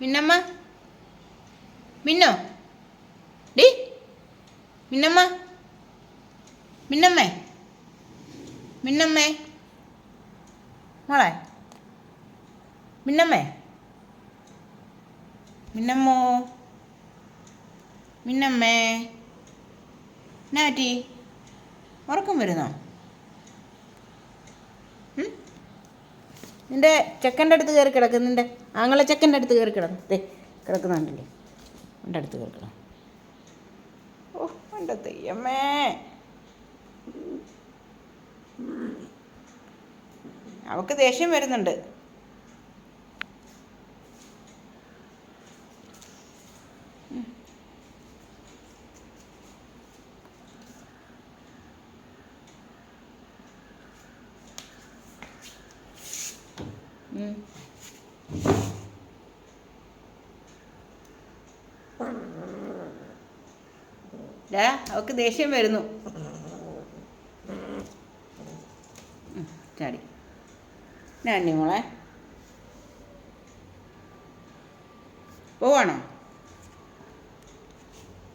മിന്നമ്മ. മിന്നോ? ഡി? മിന്നമ്മ. മിന്നമ്മേ. മിന്നമ്മേ. മോളെ. മിന്നമ്മേ. മിന്നമ്മോ. മിന്നമ്മേ. എന്നാ പറ്റി? ഉറക്കം വരുന്നോ? നിന്റെ ചെക്കന്റെ അടുത്ത് കയറി കിടക്കുന്നു നിന്റെ ആങ്ങളെ ചെക്കന്റെ അടുത്ത് കയറി കിടന്നു ദേ കിടക്കുന്നുണ്ടല്ലേ? എന്റെ അടുത്ത് കയറി ഓ എന്റെ തെയ്യമ്മേ അവക്ക് ദേഷ്യം വരുന്നുണ്ട്. ഉം. ഡാ അവൾക്ക് ദേഷ്യം വരുന്നു. ചാടി. ഞാൻ മോളെ? പോവാണോ?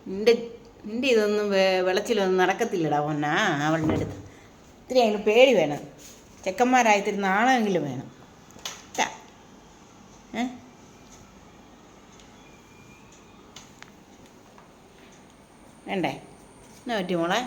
നിന്റെ നിന്റെ ഇതൊന്നും വെളച്ചിലൊന്നും നടക്കത്തില്ലടാ പൊന്നാ അവളുടെ അടുത്ത്. ഇത്രയെങ്കിലും പേടി വേണം. ചെക്കന്മാരായിത്തിരുന്ന ആളെങ്കിലും വേണം. വേണ്ടേ? എന്നാ പറ്റി മോളെ?